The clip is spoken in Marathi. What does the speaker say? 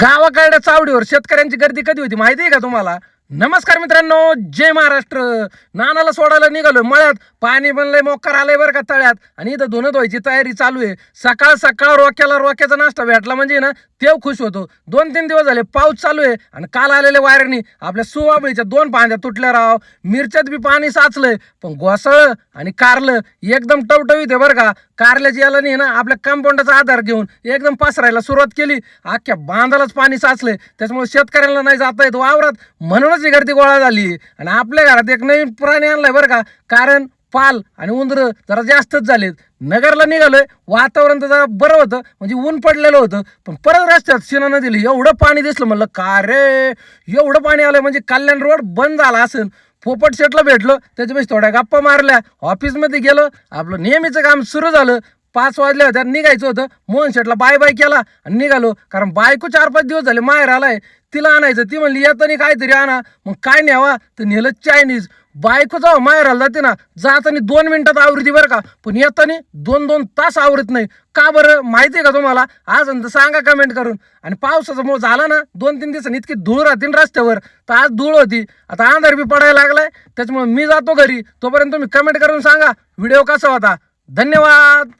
गावाकडल्या चावडीवर शेतकऱ्यांची गर्दी कधी होती माहिती आहे का तुम्हाला? नमस्कार मित्रांनो जय महाराष्ट्र. नानाला सोडायला निघालो मळ्यात. पाणी बनलंय मोकार आलंय बरं का तळ्यात. आणि इथं धुणं धुवायची तयारी चालू आहे. सकाळ सकाळ रोक्याला रोक्याचा नाश्ता भेटला म्हणजे ना तेव खुश होतो. दोन तीन दिवस झाले पाऊस चालू आहे आणि काल आलेल्या वायरनी आपल्या सुवाबळीच्या दोन पांद्या तुटल्या राव. मिरच्यात बी पाणी साचलंय पण घोसळ आणि कारलं एकदम टवटवीत आहे बरं का. कारल्याची याला नाही ना आपल्या कंपाऊंडाचा आधार घेऊन एकदम पसरायला सुरुवात केली. अख्ख्या बांधालाच पाणी साचलंय. त्याच्यामुळे शेतकऱ्यांना नाही जाता येत वावरात. म्हणूनच ही गर्दी गोळा झाली. आणि आपल्या घरात एक नवीन प्राणी आणलाय बरं का? कारण पाल आणि उंदर जरा जास्तच झालेत. नगरला निघालोय वातावरण तर जरा बरं होतं म्हणजे ऊन पडलेलं होतं पण परत रस्त्यात सिनानं दिली एवढं पाणी दिसलं म्हणलं का रे? एवढं पाणी आलं म्हणजे कल्याण रोड बंद झाला असेल पोपट सेटला भेटलो त्याच्यापेक्षा थोड्या गप्पा मारल्या. ऑफिसमध्ये गेलो आपलं नेहमीचं काम सुरू झालं. पाच वाजल्या होत्या निघायचं होतं. मोहन शेटला बाय बाय केला आणि निघालो. कारण बायको चार पाच दिवस झाले माहेर आलाय. तिला आणायचं ती म्हणली येताना काहीतरी आणा. मग काय न्यावा? तर नेलं चायनीज बायको जाऊ माहेराला जाते ना जाताना दोन मिनिटात आवृत्ती बरं का? पण येताना दोन दोन तास आवरत नाही. का बरं? माहिती आहे का तुम्हाला? आज तर सांगा कमेंट करून. आणि पावसाचा मोळ झाला ना दोन तीन दिवसांनी इतकी धूळ राहते ना रस्त्यावर. तर आज धूळ होती. आता अंधार बी पडायला लागलाय. त्याच्यामुळे मी जातो घरी. तोपर्यंत तुम्ही कमेंट करून सांगा. व्हिडिओ कसा होता? धन्यवाद!